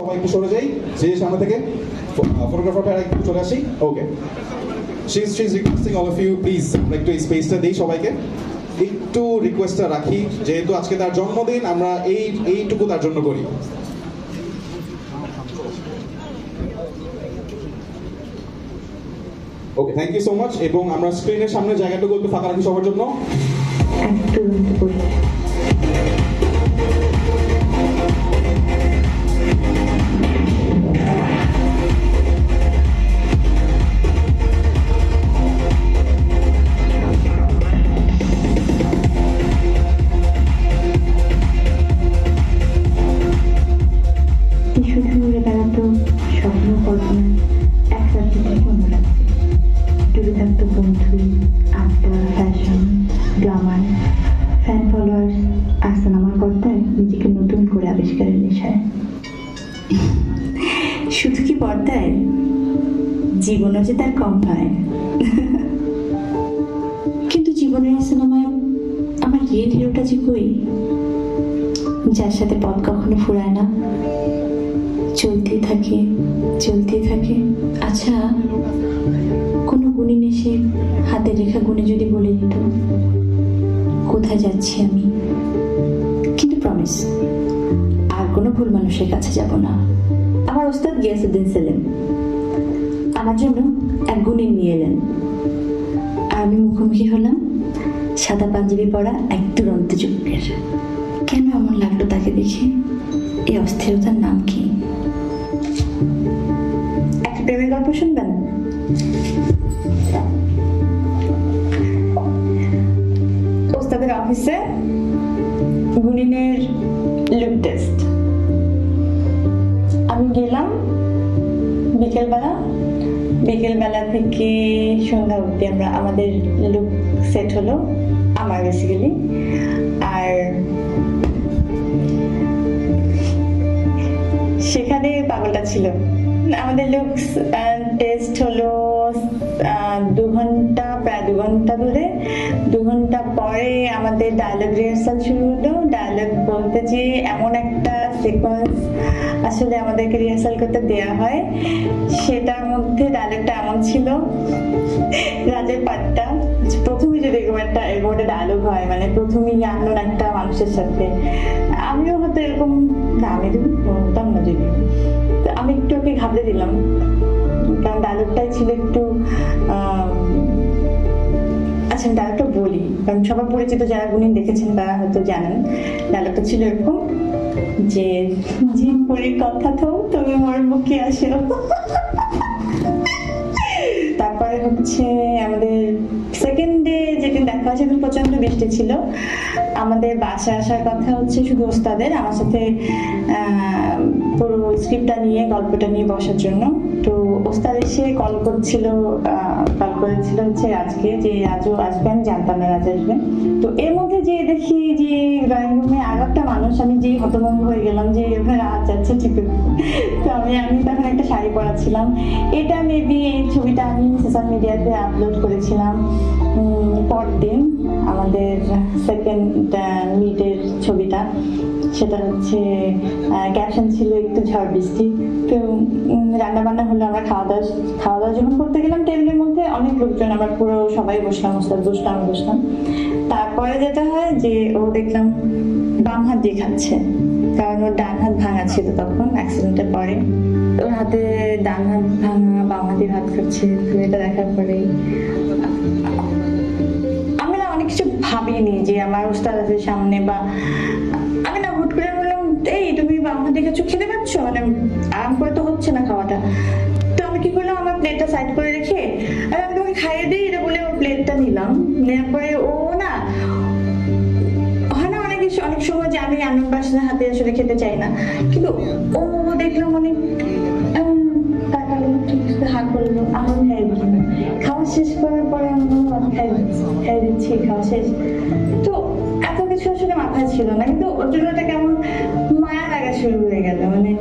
সবাই একটু সরে যাই। যে সামনে থেকে ফটোগ্রাফার একটু চলে আসি। Okay she she is requesting all of you please আমরা একটু এই স্পেসটা দিই সবাইকে। একটু রিকোয়েস্টটা রাখি, যেহেতু আজকে তার জন্মদিন, আমরা এই, এইটুকু তার জন্য করি। Okay thank you so much এবং আমরা স্ক্রিনের সামনে জায়গাটুকু একটু ফাঁকা রাখি সবার জন্য। শুধু কি পর্দায়? জীবনও যে তার কম হয় কিন্তু জীবনের সিনেমায় আমার রিয়েল হিরোটা যে কই? যার সাথে পথ কখনো ফুরায় না। চলতেই থাকে চলতেই থাকে। আচ্ছা কোনো গুণিন এসে হাতে রেখা গুণে যদি বলে দিত, কোথায় যাচ্ছি আমি? কিন্তু প্রমিস আর কোনো ভুল মানুষের কাছে যাব না। আমার ওস্তাদ গিয়াসুদ্দিন সেলিম। আমার জন্য এক গুণিন নিয়ে এলেন। আর আমি মুখোমুখি হলাম, সাদা পাঞ্জাবি পরা এক দুরন্ত যুগের কেন এমন লাগল তাকে দেখে? এই অস্থিরতার নাম কি? একটা প্রেমের গল্প শুনবেন? ওস্তাদের অফিসে গুনিনের লুক টেস্ট আমি গেলাম বিকেলবেলা। বিকেলবেলা থেকে সন্ধ্যা অবধি আমরা, আমাদের লুক সেট হলো আমার বেসিক্যালি আর সেখানে পাগলটা ছিল। আমাদের লুকস টেস্ট হলো দু ঘণ্টা, প্রায় দু ঘণ্টা ধরে। দু ঘণ্টা পরে আমাদের ডায়লগ রিহার্সাল শুরু হলো। ডায়লগ বলতে যে এমন একটা সিকোয়েন্স আসলে আমাদেরকে রিহার্সাল করতে দেওয়া হয়। সেটার মধ্যে ডায়লগটা এমন ছিল রাজের পাট্টা প্রথমে যদি এরকম একটা এরকম একটা ডায়লগ হয় মানে প্রথমেই আননোন একটা মানুষের সাথে। আমিও হয়তো এরকম, না, আমি বলতাম না যদি। আমি একটু ওকে ঘাবড়ে দিলাম। কারণ ডায়লগটাই ছিল একটু আচ্ছা আমি ডায়লগটা বলি। কারণ সবার পরিচিত যারা গুণিন দেখেছেন তারা হয়তো জানেন ডায়লগটা ছিল এরকম। যে যে পরীর কথা তো তুমি মোর বুকে আসো তারপরে হচ্ছে আমাদের সেকেন্ড ডে যেদিন দেখা হয়, সেদিন প্রচণ্ড বৃষ্টি ছিল। আমাদের বাসায় আসার কথা হচ্ছে শুধু ওস্তাদের, আমার সাথে পুরো স্ক্রিপ্টটা নিয়ে, গল্পটা নিয়ে বসার জন্য। তো ওস্তাদ এসে কল করছিল কল করেছিল হচ্ছে আজকে যে আজও আসবে, আমি জানতাম না রাজ আসবে। তো এর মধ্যে যে দেখি যে ড্রয়িং রুমে আর একটা মানুষ, আমি যেই হতভম্ব হয়ে গেলাম যে, এভাবে রাজ যাচ্ছে, ঠিক তো আমি আমি তখন একটা শাড়ি পরা ছিলাম এটা মেবি এই ছবিটা আমি সোশ্যাল মিডিয়াতে আপলোড করেছিলাম পরদিন। আমাদের সেকেন্ড মিটের ছবিটা। সেটা হচ্ছে ক্যাপশন ছিল একটু ঝড় বৃষ্টি। তো রান্না বান্না হলো আমরা খাওয়া দাওয়া খাওয়া দাওয়া যখন করতে গেলাম টেবিলের মধ্যে, অনেক লোকজন, আমরা পুরো সবাই বসলাম, ওস্তাদ বসলাম বসলাম। তারপরে যেটা হয় যে, ও দেখলাম বাম হাত দিয়ে খাচ্ছে। কারণ ওর ডান হাত ভাঙা ছিল তখন অ্যাক্সিডেন্টের পরে। ওর হাতে ডান হাত ভাঙা, বাম হাতে ভাত খাচ্ছে এটা দেখার পরেই। ভাবিনি যে আমার উস্তাদ আছে সামনে বা আমি না হুট করে বললাম এই তুমি হাত দিয়ে কিছু খেতে পাচ্ছ মানে আরাম করে তো হচ্ছে না খাওয়াটা। তো আমি কি করলাম আমার প্লেটটা সাইড করে রেখে আমি তোমাকে খাইয়ে দিই এটা বলে ওর প্লেটটা নিলাম। নেওয়ার পরে ও না হয় না অনেক অনেক সময় যে আমি আনন্দ বাসনের হাতে আসলে খেতে চাই না। কিন্তু ও দেখলাম অনেক আছে, হা করল আমার খাওয়া শেষ করার পরে আমি খাওয়া শেষ। তো এত কিছু আসলে মাথায় ছিল না কিন্তু ওর জন্য একটা কেমন মায়া লাগা শুরু হয়ে গেল মানে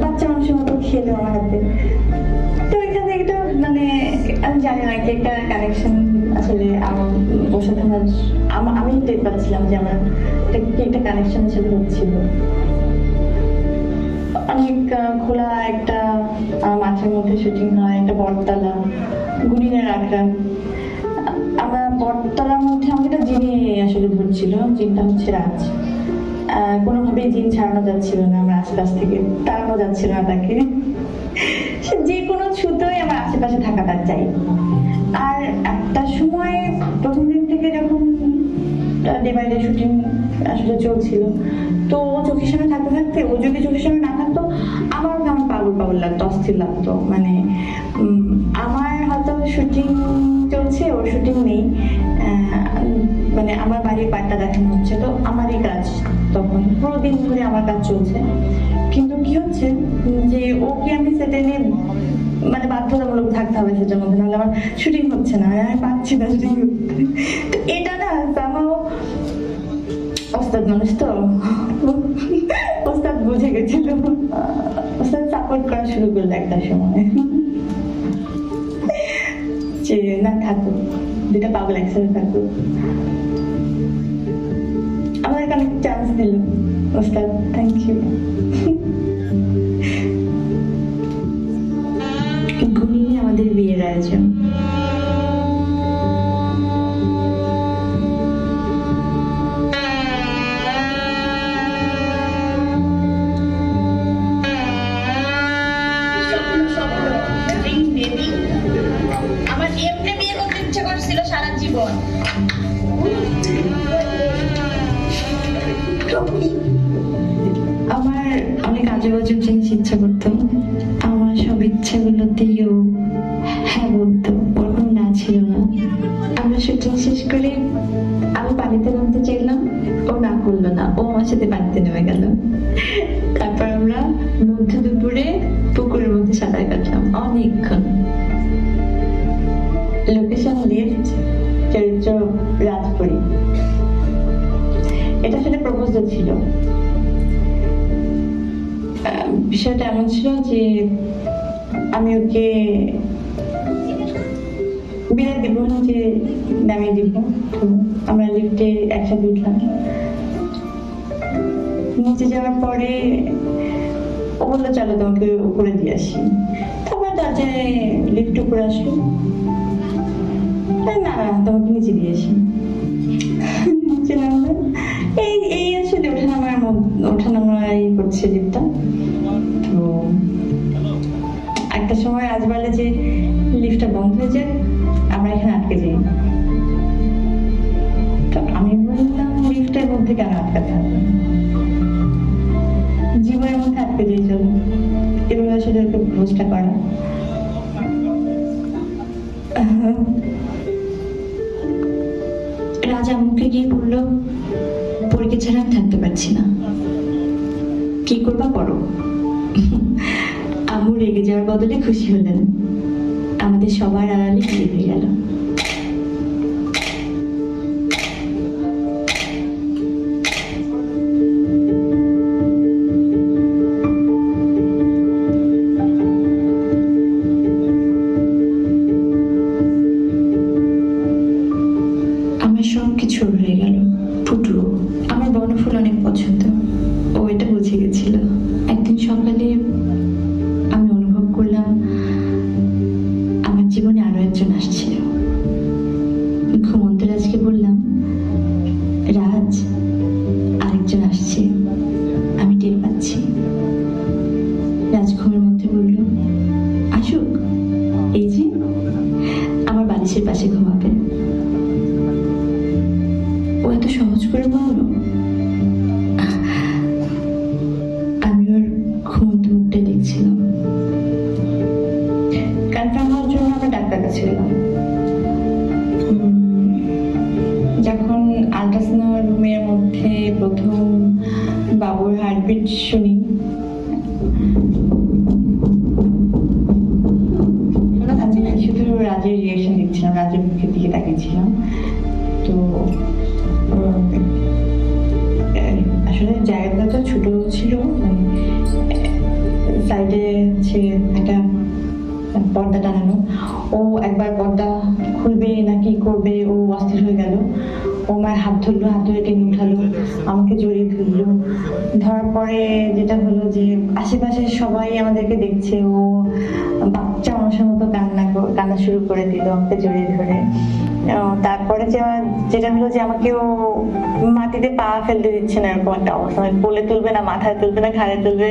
বাচ্চা মানুষের মতো খেলো আমার হাতে। তো এখানে একটা মানে আমি জানি না একটা কানেকশন আসলে আমার ওর সাথে আমার আম- টের পাচ্ছিলাম যে আমার একটা কানেকশন আসলে হচ্ছিল। আহ, খোলা একটা মাঠের মধ্যে শুটিং হয় একটা বটতলা। গুনিনের আখড়া আমরা বটতলার মধ্যে আমাকে একটা জিনে আসলে ধরছিল, জিনটা হচ্ছে রাজ। কোনোভাবেই জিন ছাড়ানো যাচ্ছিল না আমার আশপাশ থেকে, তাড়ানো যাচ্ছিল না তাকে। যে কোনো ছুতোই আমার আশেপাশে থাকাটা চাই আর একটা সময় প্রথম দিন থেকে যখন ডে বাই ডে শুটিং আসলে চলছিল, তো ও চোখের সামনে থাকতে থাকতে, ও যদি চোখের সামনে না থাকতো আমারও কেমন পাগল পাগল লাগতো, অস্থির লাগতো। মানে পুরো দিন ধরে আমার কাজ চলছে। কিন্তু কি হচ্ছে যে ওকে আমি সেটা নিয়ে মানে বাধ্যতামূলক থাকতে হবে সেটার মধ্যে, নাহলে আমার শুটিং হচ্ছে না আমি পাচ্ছি না শুটিং তো এটা না আমার ওস্তাদ মানুষ তো, ওস্তাদ বুঝে গেছিল। ওস্তাদ সাপোর্ট করা শুরু করল একটা সময়। যে না থাকুক দুটা পাগল একসাথে থাকুক। আমাদেরকে অনেক চান্স দিল। ওস্তাদ থ্যাংক ইউ ঘুমিয়ে আমাদের বিয়ের আয়োজন। আমার এমনি বিয়ে করতে ইচ্ছে করছিল সারা জীবন। আমার অনেক আজব আজব জিনিস ইচ্ছা করতো। আমার সব ইচ্ছাগুলোতেও হ্যাঁ বলতো ওর না ছিল না। আমরা শুটিং শেষ করে আমি পানিতে নামতে চাইলাম, ও না করল না, ও আমার সাথে পানিতে নেমে গেল। তারপর আমরা মধ্য দুপুরে পুকুরের মধ্যে সাঁতার কাটলাম, অনেকক্ষণ। লোকেশন লিফট চরিত্র রাজপুরী। এটা আসলে প্রপোজাল ছিল। বিষয়টা এমন ছিল যে আমি ওকে বিদায় দিব যে নামিয়ে দিব। আমরা লিফটে একসাথে উঠলাম। নিচে যাওয়ার পরে ও বলল, চলো তোমাকে উপরে দিয়ে আসি। তারপর দরজায় লিফট উপরে আসলো। না, তোমাকে নিচে দিয়ে আসি। নিচে নামলাম। এই এই আসলে ওঠানামার মধ্যে ওঠানামা এই করছে লিফটটা তো একটা সময় আজ বলে যে লিফটটা বন্ধ হয়ে যায় আমরা এখানে আটকে যাই। তো আমি বললাম লিফটের মধ্যে কেন আটকাতে হবে? জীবনের মধ্যে আটকে যাই, চলো। এভাবে আসলে ওকে প্রপোজটা করা। রাজা মুখে গিয়ে বলল পরীকে ছাড়া আমি থাকতে পারছি না। কি করবা করো আমু রেগে যাওয়ার বদলে খুশি হলেন। আমাদের সবার আড়ালে বিয়ে হয়ে গেল। রাজ ঘুমের ধরলো, হাত ধরে টেনে উঠালো, আমাকে জড়িয়ে ধরলো। ধরার পরে যেটা হলো যে আশেপাশে সবাই আমাদেরকে দেখছে, ও বাচ্চা মানুষের মতো কান্না কান্না শুরু করে দিল আমাকে জড়িয়ে ধরে। তারপরে যে যেটা হলো যে আমাকে ও মাটিতে পা ফেলতে দিচ্ছে না, এরকম একটা অবস্থা। মানে কোলে তুলবে না, মাথায় তুলবে না, ঘাড়ে তুলবে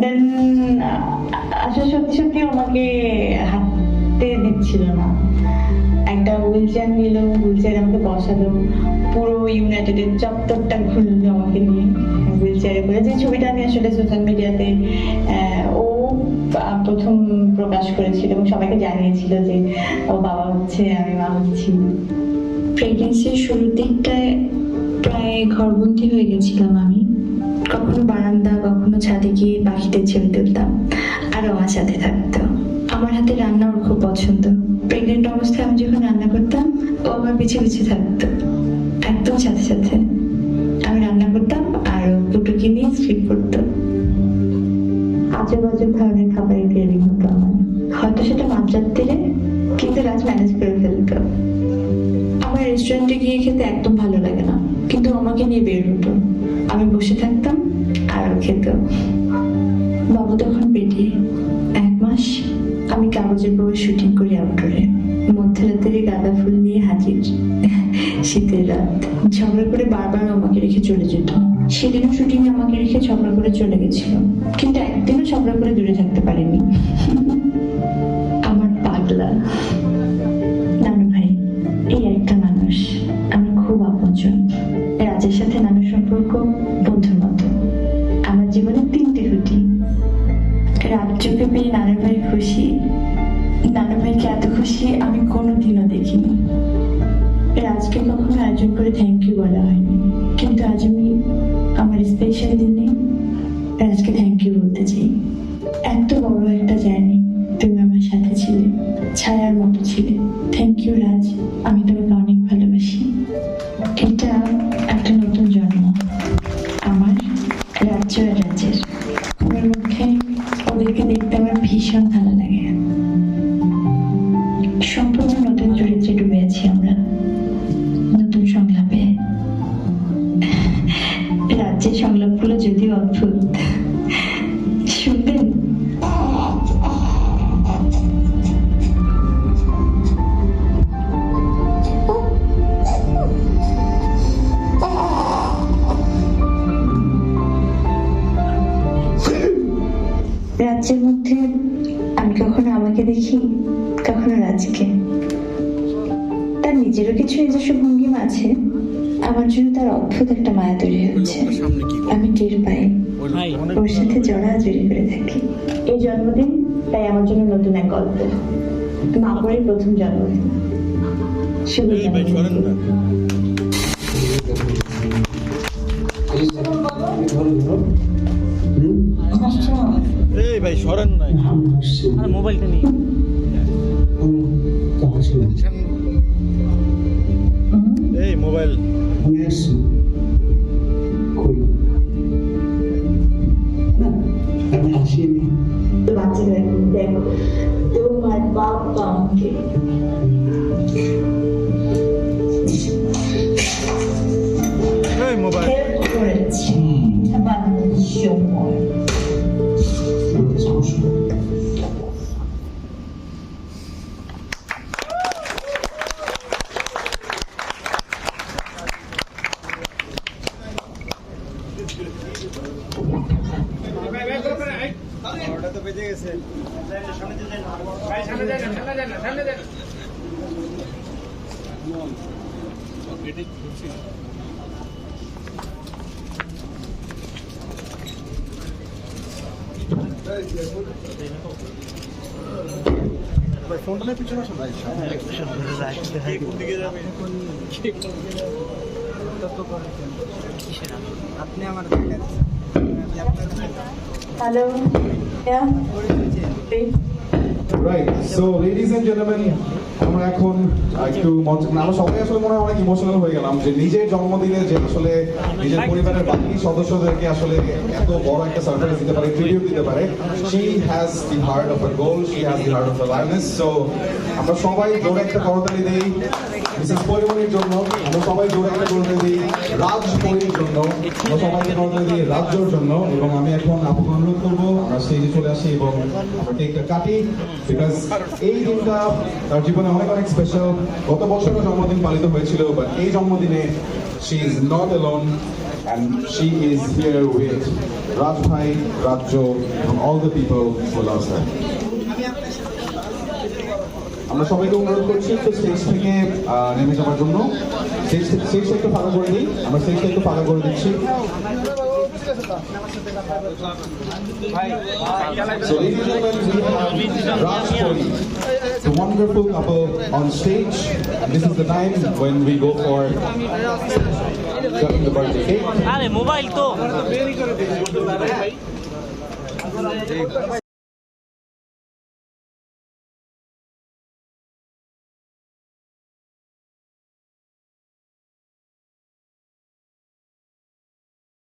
দেন আসলে সত্যি সত্যি আমাকে হাঁটতে দিচ্ছিল না। হুইল চেয়ার নিল হুইল চেয়ার আমাকে বসালো। পুরো ইউনাইটেডের চত্বরটা ঘুরলো আমাকে নিয়ে। হুইল চেয়ারে করে। যে ছবিটা আমি আসলে সোশ্যাল মিডিয়াতে ও প্রথম প্রকাশ করেছিল এবং সবাইকে জানিয়েছিল যে, ও বাবা হচ্ছে, আমি মা হচ্ছি। প্রেগনেন্সির শুরুর দিকটায় প্রায় ঘরবন্দি হয়ে গেছিলাম আমি। কখনো বারান্দা, কখনো ছাদে গিয়ে পাখিদের ছবি তুলতাম। আর আমার সাথে থাকতো। আমার হাতে রান্না ওর খুব পছন্দ। প্রেগনেন্ট অবস্থায় আমি যখন রান্না করতাম ও আমার পিছে পিছে থাকতো। একদম সাথে সাথে। আমি রান্না করতাম আর দুটো স্ক্রিপ্ট পড়তো আজব আজব ধরনের খাবারের ক্রেভিং হতো আমার। হয়তো সেটা মাত্রাত্তিরে কিন্তু রাজ ম্যানেজ করে ফেলতো। আমার রেস্টুরেন্টে গিয়ে খেতে একদম ভালো লাগে না কিন্তু আমাকে নিয়ে বের হতো। আমি বসে থাকতাম আর ও ঝগড়া করে বারবার আমাকে রেখে চলে যেত। সেদিনও শুটিং আমাকে রেখে ঝগড়া করে চলে গেছিল। কিন্তু একদিনও ঝগড়া করে দূরে থাকতে পারিনি। কখনো আয়োজন করে থ্যাংক ইউ বলা হয়নি কিন্তু আজ আমি আমার স্পেশাল দিনে রাজকে থ্যাংক ইউ বলতে চাই সংলাপগুলো যদিও অদ্ভুত। আমি টের পাই। ওর সাথে জড়াজড়ি করে থাকি। এই জন্মদিন তাই আমার জন্য নতুন এক গল্প। মাপরের প্রথম জন্মদিন। শুভ জন্মদিন এই ভাই সরেন নাই আর মোবাইলটা নেই। এই মোবাইল। 这个音调，都蛮包棒的。Bye, 帅 বাচ্চাদের দেখো তোমার বাবা আমাকে এই মোবাইল হেল্প করেছে আমার সময় আপনি আমার hello right so ladies and gentleman আমরা এখন একটু মঞ্চ আমরা সবাই আসলে মনে হয় অনেক ইমোশনাল হয়ে গেলাম যে নিজের জন্মদিনে যে আসলে নিজের পরিবারের বাকি সদস্যদেরকে আসলে এত বড় একটা সারপ্রাইজ দিতে পারে ট্রিবিউট দিতে পারে। She has the heart of a goal she has the heart of a lioness so আমরা সবাই জোরে একটা করতালি দেই। মিসেস পরিমণির জন্য আমরা সবাই জোরে একটা করতালি দিই রাজ পরির জন্য আমরা সবাইকে করতালি দিই রাজ্যর জন্য এবং আমি এখন আপনাকে অনুরোধ করব আমরা স্টেজে চলে আসি এবং আমরা কেকটা কাটি বিকজ এই দিনটা তার জীবনে অনেক অনেক স্পেশাল গত বছরও জন্মদিন পালিত হয়েছিল বাট এই জন্মদিনে she is not alone is here with Raj Bhai, Rajjo, and all the people who loves her. আমরা সবাইকে অনুরোধ করছি একটু স্টেজ থেকে নেমে যাওয়ার জন্য স্টেজটা একটু ফাঁকা করে দিই আমরা স্টেজটা একটু ফাঁকা করে দিচ্ছি So ladies and gentlemen, we have Raj Kori, the wonderful couple on stage. This is the time when we go for cutting the birthday cake. আরে মোবাইল তো